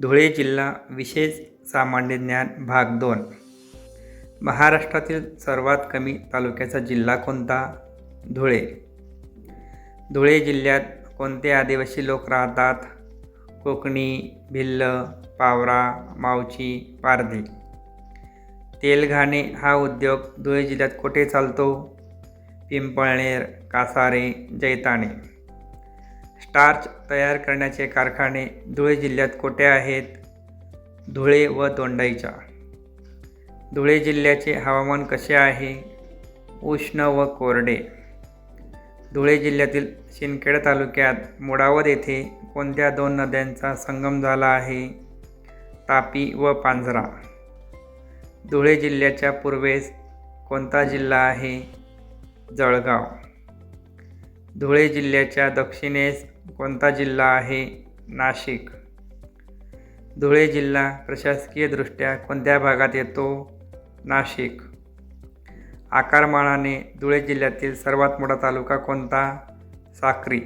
धुळे जिल्हा विशेष सामान्य ज्ञान भाग दोन. महाराष्ट्रातील सर्वात कमी तालुक्याचा जिल्हा कोणता? धुळे. धुळे जिल्ह्यात कोणते आदिवासी लोक राहतात? कोकणी भिल्ल पावरा मावची पारधी. तेलघाणे हा उद्योग धुळे जिल्ह्यात कुठे चालतो? पिंपळनेर कासारे जैताणे. स्टार्च तयार करण्याचे कारखाने धुळे जिल्ह्यात कोठे आहेत? धुळे व दोंडाईच्या धुळे जिल्ह्याचे हवामान कसे आहे? उष्ण व कोरडे. धुळे जिल्ह्यातील शिंदखेड तालुक्यात मुडावद येथे कोणत्या दोन नद्यांचा संगम झाला आहे? तापी व पांझरा. धुळे जिल्ह्याच्या पूर्वेस कोणता जिल्हा आहे? जळगाव. धुळे जिल्ह्याच्या दक्षिणेस कोणता जिल्हा आहे? नाशिक. धुळे जिल्हा प्रशासकीयदृष्ट्या कोणत्या भागात येतो? नाशिक. आकारमानाने धुळे जिल्ह्यातील सर्वात मोठा तालुका कोणता? साक्री.